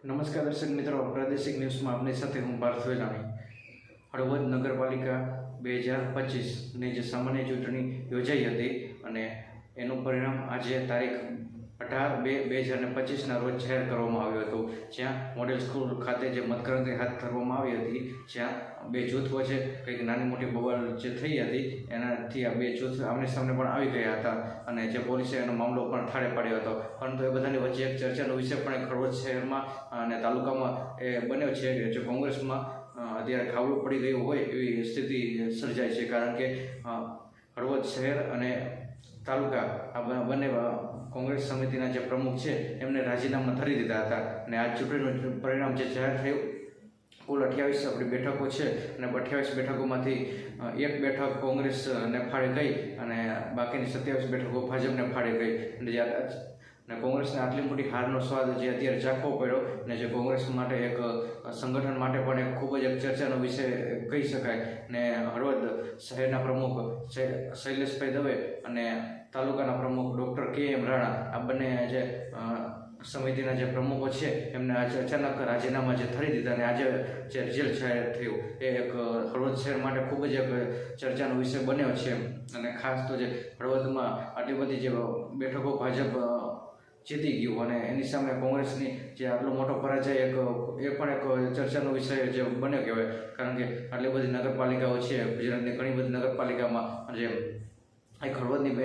નમસ્કાર દર્શક મિત્રો, પ્રાદેશિક ન્યૂઝમાં આપની સાથે હું પાર્થ વેલાણી હળવદ નગરપાલિકા બે હજાર પચીસની જે સામાન્ય ચૂંટણી યોજાઈ હતી અને એનું પરિણામ આજે તારીખ અઢાર, બે બે હજાર ને પચીસના રોજ જાહેર કરવામાં આવ્યું હતું. જ્યાં મોડેલ સ્કૂલ ખાતે જે મતગણતરી હાથ ધરવામાં આવી હતી, જ્યાં બે જૂથ વચ્ચે કંઈક નાની મોટી બબાલ જે થઈ હતી, એનાથી આ બે જૂથ આમને સામને પણ આવી ગયા હતા અને જે પોલીસે એનો મામલો પણ થાળે પાડ્યો હતો. પરંતુ એ બધાની વચ્ચે એક ચર્ચાનો વિષય પણ ખરોજ શહેરમાં અને તાલુકામાં એ બન્યો છે કે જે કોંગ્રેસમાં અત્યારે ખાવડું પડી ગયું હોય એવી સ્થિતિ સર્જાય છે. કારણ કે હળવદ શહેર અને તાલુકા આ બંને કોંગ્રેસ સમિતિના જે પ્રમુખ છે, એમને રાજીનામા ધરી દીધા હતા. અને આ ચૂંટણીનું પરિણામ જે જાહેર થયું, કુલ અઠ્યાવીસ આપણી બેઠકો છે અને અઠ્યાવીસ બેઠકોમાંથી એક બેઠક કોંગ્રેસને ફાળે ગઈ અને બાકીની સત્યાવીસ બેઠકો ભાજપને ફાળે ગઈ. અને અને કોંગ્રેસને આટલી મોટી હારનો સ્વાદ જે અત્યારે ચાખવો પડ્યો અને જે કોંગ્રેસ માટે એક સંગઠન માટે પણ એક ખૂબ જ એક ચર્ચાનો વિષય કહી શકાય ને હળવદ શહેરના પ્રમુખ શૈલેષભાઈ દવે અને તાલુકાના પ્રમુખ ડૉક્ટર કે એમ રાણા, આ બંને જે સમિતિના જે પ્રમુખો છે એમને આજે અચાનક રાજીનામા જે ધરી દીધા અને આજે જે રિઝલ્ટ જાહેર થયું. એ એક હળવદ શહેર માટે ખૂબ જ એક ચર્ચાનો વિષય બન્યો છે અને ખાસ તો જે હળવદમાં આટલી બધી જે બેઠકો ભાજપ જીતી ગયું અને એની સામે કોંગ્રેસની જે આટલો મોટો પરાજય એક, એ પણ એક ચર્ચાનો વિષય જે બન્યો કહેવાય. કારણ કે આટલી બધી નગરપાલિકાઓ છે, ગુજરાતની ઘણી બધી નગરપાલિકામાં જે એક હળવદની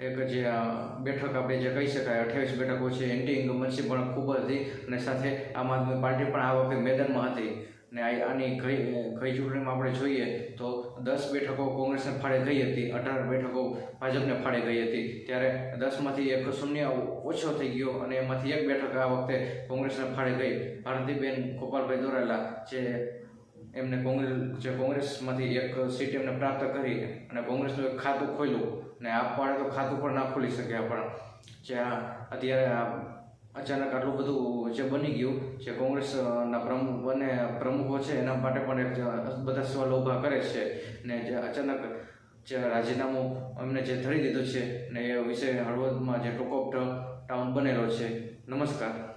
એક જે બેઠક આપણે જે કહી શકાય, અઠ્યાવીસ બેઠકો છે એન્ટી ઇન્કમન્સી પણ ખૂબ હતી અને સાથે આમ આદમી પાર્ટી પણ આ વખતે મેદાનમાં હતી. ને આની ગઈ ગઈ ચૂંટણીમાં આપણે જોઈએ તો દસ બેઠકો કોંગ્રેસને ફાળે ગઈ હતી, અઢાર બેઠકો ભાજપને ફાળે ગઈ હતી. ત્યારે દસમાંથી એક શૂન્ય ઓછો થઈ ગયો અને એમાંથી એક બેઠક આ વખતે કોંગ્રેસને ફાળે ગઈ. ભારતીબેન ગોપાલભાઈ દોરાલા જે એમને કોંગ્રેસ, જે કોંગ્રેસમાંથી એક સીટ એમને પ્રાપ્ત કરી અને કોંગ્રેસનું એક ખાતું ખોલ્યું ને આપવાળે તો ખાતું પણ ના ખોલી શક્યા, પણ જ્યાં અત્યારે અચાનક આટલું બધું જે બની ગયું, જે કોંગ્રેસના પ્રમુખ બને, પ્રમુખો છે, એના માટે પણ એક બધા સવાલ ઊભા કરે છે ને જે અચાનક જે રાજીનામું એમને જે ધરી દીધું છે ને એ વિશે હળવદમાં જે ટોક ઓફ ટાઉન બનેલો છે. નમસ્કાર.